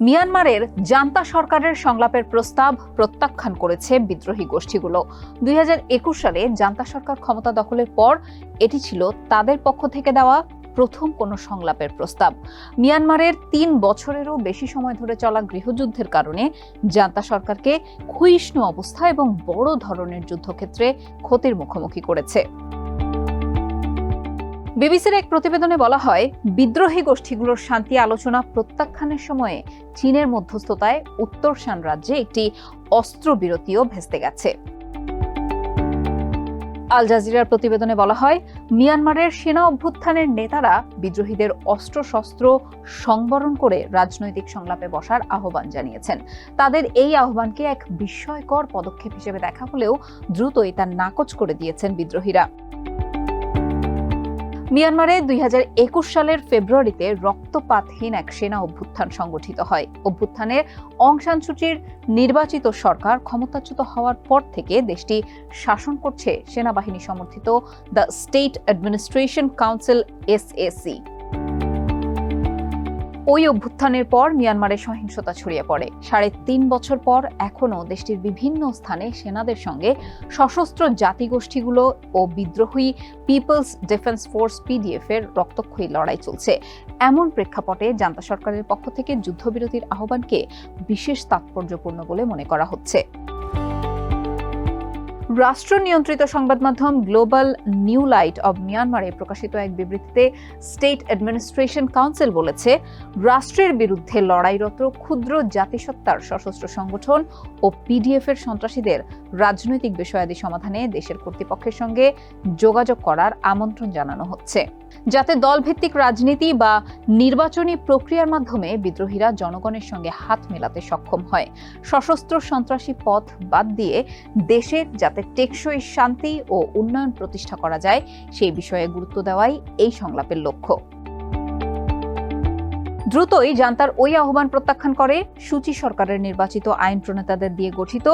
মিয়ানমারের জান্তা সরকারের সংলাপের প্রস্তাব প্রত্যাখ্যান করেছে বিদ্রোহী গোষ্ঠীগুলো। দুই হাজার একুশ সালে জান্তা সরকার ক্ষমতা দখলের পর এটি ছিল তাদের পক্ষ থেকে দেওয়া প্রথম কোনো সংলাপের প্রস্তাব। মিয়ানমারের তিন বছরেরও বেশি সময় ধরে চলা গৃহযুদ্ধের কারণে জান্তা সরকারকে ক্ষয়িষ্ণু অবস্থা এবং বড় ধরনের যুদ্ধক্ষেত্রে ক্ষতির মুখোমুখি করেছে। বিবিসির এক প্রতিবেদনে বলা হয়, বিদ্রোহী গোষ্ঠীগুলোর শান্তি আলোচনা প্রত্যাখ্যানের সময়ে চীনের মধ্যস্থতায় উত্তর শান রাজ্যে একটি অস্ত্রবিরতিও ভেস্তে গেছে। আল জাজিরার প্রতিবেদনে বলা হয়, মিয়ানমারের সেনা অভ্যুত্থানের নেতারা বিদ্রোহীদের অস্ত্রশস্ত্র সংবরণ করে রাজনৈতিক সংলাপে বসার আহ্বান জানিয়েছেন। তাদের এই আহ্বানকে এক বিস্ময়কর পদক্ষেপ হিসেবে দেখা হলেও দ্রুতই তা নাকচ করে দিয়েছেন বিদ্রোহীরা। মিয়ানমারে দুই হাজার একুশ সালের ফেব্রুয়ারিতে রক্তপাতহীন এক সেনা অভ্যুত্থান সংগঠিত হয়। অভ্যুত্থানে অং সান সুচির নির্বাচিত সরকার ক্ষমতাচ্যুত হওয়ার পর থেকে দেশটি শাসন করছে সেনাবাহিনী সমর্থিত the state administration council SAC ওই অভ্যুত্থানের পর মিয়ানমারে সহিংসতা ছড়িয়ে পড়ে। সাড়ে তিন বছর পর এখনও দেশটির বিভিন্ন স্থানে সেনাদের সঙ্গে সশস্ত্র জাতিগোষ্ঠীগুলো ও বিদ্রোহী পিপলস ডিফেন্স ফোর্স পিডিএফ এর রক্তক্ষয়ী লড়াই চলছে। এমন প্রেক্ষাপটে জান্তা সরকারের পক্ষ থেকে যুদ্ধবিরতির আহ্বানকে বিশেষ তাৎপর্যপূর্ণ বলে মনে করা হচ্ছে। রাষ্ট্র নিয়ন্ত্রিত সংবাদ মাধ্যম গ্লোবাল নিউ লাইট অব মিয়ানমারে প্রকাশিত এক বিবৃতিতে স্টেট অ্যাডমিনিস্ট্রেশন কাউন্সিল বলেছে, রাষ্ট্রের বিরুদ্ধে লড়াইরত ক্ষুদ্র জাতিসত্তার সশস্ত্র সংগঠন ও পিডিএফ এর সন্ত্রাসীদের রাজনৈতিক বিষয়াদি সমাধানে দেশের কর্তৃপক্ষের সঙ্গে যোগাযোগ করার আমন্ত্রণ জানানো হচ্ছে। যাতে দলভিত্তিক রাজনীতি বা নির্বাচনী প্রক্রিয়ার মাধ্যমে বিদ্রোহীরা জনগণের সঙ্গে হাত মেলাতে সক্ষম হয়। সশস্ত্র সন্ত্রাসী পথ বাদ দিয়ে দেশের যাতে টেকসই শান্তি ও উন্নয়ন প্রতিষ্ঠা করা যায়, সেই বিষয়ে গুরুত্ব দেওয়াই এই সংলাপের লক্ষ্য। দ্রুতই জান্তার ওই আহ্বান প্রত্যাখ্যান করে সূচি সরকারের নির্বাচিত আইন প্রণেতাদের দিয়ে গঠিত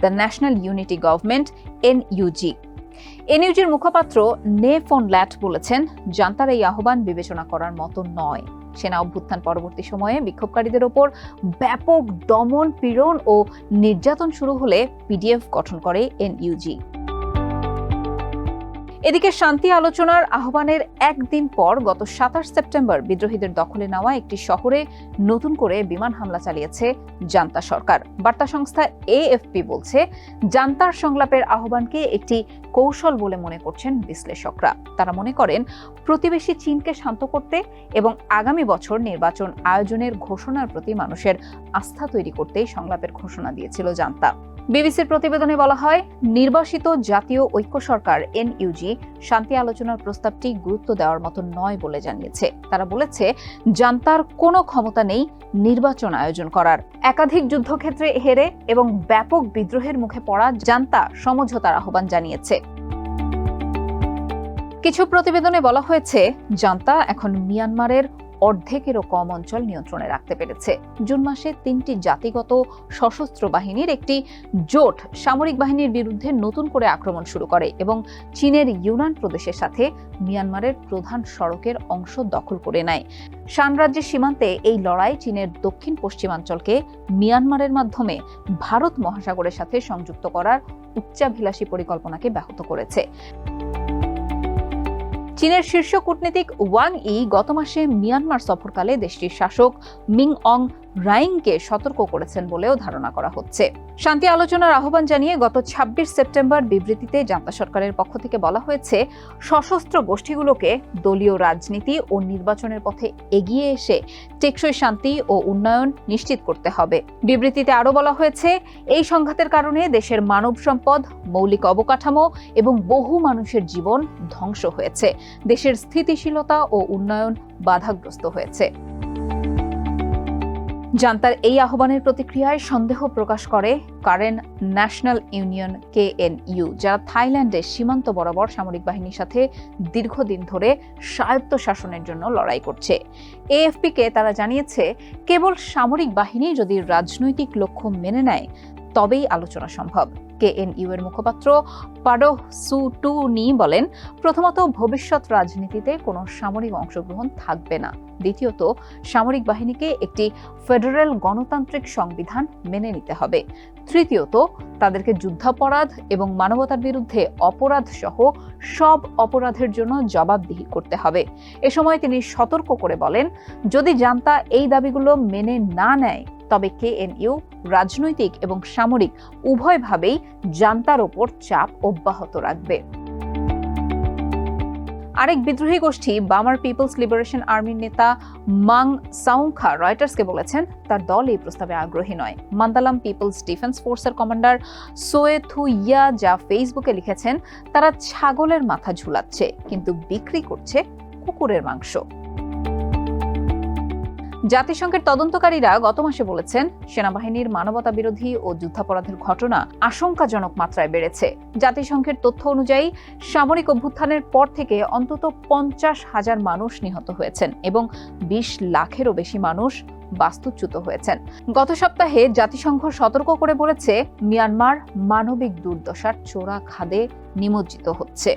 the national unity government, NUG. এনইউজির মুখপাত্র নে ফোন ল্যাট বলেছেন, জান্তার এই আহ্বান বিবেচনা করার মতো নয়। সেনা অভ্যুত্থান পরবর্তী সময়ে বিক্ষোভকারীদের ওপর ব্যাপক দমন, পীড়ন ও নির্যাতন শুরু হলে পিডিএফ গঠন করে এনইউজি। এদিকে শান্তি আলোচনার আহ্বানের একদিন পর গত সাতাশ সেপ্টেম্বর বিদ্রোহীদের দখলে নেওয়া একটি শহরে নতুন করে বিমান হামলা চালিয়েছে জান্তা সরকার। বার্তা সংস্থা এএফপি বলছে, জান্তার সংলাপের আহ্বানকে একটি কৌশল বলে মনে করছেন বিশ্লেষকরা। তারা মনে করেন, প্রতিবেশী চীনকে শান্ত করতে এবং আগামী বছর নির্বাচন আয়োজনের ঘোষণার প্রতি মানুষের আস্থা তৈরি করতেই সংলাপের ঘোষণা দিয়েছিল জান্তা। বিবিসির প্রতিবেদনে বলা হয়, নির্বাসিত জাতীয় ঐক্য সরকার এনইউজি শান্তি আলোচনার প্রস্তাবটি গুরুত্ব দেওয়ার মতো নয় বলে জানিয়েছে। তারা বলেছে, জান্তার কোনো ক্ষমতা নেই নির্বাচন আয়োজন করার। একাধিক যুদ্ধক্ষেত্রে হেরে এবং ব্যাপক বিদ্রোহের মুখে পড়া জান্তা সমঝোতার আহ্বান জানিয়েছে। কিছু প্রতিবেদনে বলা হয়েছে, জান্তা এখন মিয়ানমারের অর্ধেকেরও কম অঞ্চল নিয়ন্ত্রণে রাখতে পেরেছে। জুন মাসে তিনটি জাতিগত সশস্ত্র বাহিনীর একটি জোট সামরিক বাহিনীর বিরুদ্ধে নতুন করে আক্রমণ শুরু করে এবং চীনের ইউনান প্রদেশের সাথে মিয়ানমারের প্রধান সড়কের অংশ দখল করে নেয়। শান রাজ্যের সীমান্তে এই লড়াই চীনের দক্ষিণ পশ্চিমাঞ্চলকে মিয়ানমারের মাধ্যমে ভারত মহাসাগরের সাথে সংযুক্ত করার উচ্চাভিলাষী পরিকল্পনাকে ব্যাহত করেছে। চীনের শীর্ষ কূটনীতিক ওয়াং ই গত মাসে মিয়ানমার সফরকালে দেশটির শাসক মিং অং রাইংকে সতর্ক করেছেন বলেও ধারণা করা হচ্ছে। শান্তি আলোচনার আহ্বান জানিয়ে গত ২৬ সেপ্টেম্বর বিবৃতিতে জান্তা সরকারের পক্ষ থেকে বলা হয়েছে, সশস্ত্র গোষ্ঠীগুলোকে দলীয় রাজনীতি ও নির্বাচনের পথে এগিয়ে এসে টেকসই শান্তি ও উন্নয়ন নিশ্চিত করতে হবে। বিবৃতিতে আরও বলা হয়েছে, এই সংঘাতের কারণে দেশের মানব সম্পদ, মৌলিক অবকাঠামো এবং বহু মানুষের জীবন ধ্বংস হয়েছে। দেশের স্থিতিশীলতা ও উন্নয়ন বাধাগ্রস্ত হয়েছে। জান্তার এই আহ্বানের প্রতিক্রিয়ায় সন্দেহ প্রকাশ করে কারেন ন্যাশনাল ইউনিয়ন কেএনইউ, যারা থাইল্যান্ডের সীমান্ত বরাবর সামরিক বাহিনীর সাথে দীর্ঘদিন ধরে স্বায়ত্ত শাসনের জন্য লড়াই করছে। এএফপিকে তারা জানিয়েছে, কেবল সামরিক বাহিনী যদি রাজনৈতিক লক্ষ্য মেনে নেয়, তবেই আলোচনা সম্ভব। কেএনইউ এর মুখপাত্র পাডো নি বলেন, প্রথমত ভবিষ্যৎ রাজনীতিতে কোনো সামরিক অংশগ্রহণ থাকবে না। দ্বিতীয়ত, সামরিক বাহিনীকে একটি ফেডারেল গণতান্ত্রিক সংবিধান মেনে নিতে হবে। তৃতীয়ত, তাদেরকে যুদ্ধাপরাধ এবং মানবতার বিরুদ্ধে অপরাধ সহ সব অপরাধের জন্য জবাবদিহি করতে হবে। এ সময় তিনি সতর্ক করে বলেন, যদি জানতা এই দাবিগুলো মেনে না নেয় তবে কেএনইউ রাজনৈতিক এবং সামরিক উভয়ভাবেই জান্তার ওপর চাপ অব্যাহত রাখবে। আরেক বিদ্রোহী গোষ্ঠী বামার পিপলস লিবারেশন আর্মির নেতা মাং সাউংখা রয়টার্সকে বলেছেন, তার দল এই প্রস্তাবে আগ্রহী নয়। মান্দালাম পিপলস ডিফেন্স ফোর্সের কমান্ডার সোয়ে থু ইয়া যা ফেসবুকে লিখেছেন, তারা ছাগলের মাথা ঝুলাচ্ছে, কিন্তু বিক্রি করছে কুকুরের মাংস। জাতিসংঘের তদন্তকারীরা গত মাসে বলেছেন, সেনাবাহিনীর মানবতা বিরোধী ও যুদ্ধাপরাধের ঘটনা আশঙ্কাজনক মাত্রায় বেড়েছে। জাতিসংঘের তথ্য অনুযায়ী, সামরিক অভ্যুত্থানের পর থেকে অন্তত পঞ্চাশ হাজার মানুষ নিহত হয়েছেন এবং বিশ লাখেরও বেশি মানুষ বাস্তুচ্যুত হয়েছেন। গত সপ্তাহে জাতিসংঘ সতর্ক করে বলেছে, মিয়ানমার মানবিক দুর্দশার চোরা খাদে নিমজ্জিত হচ্ছে।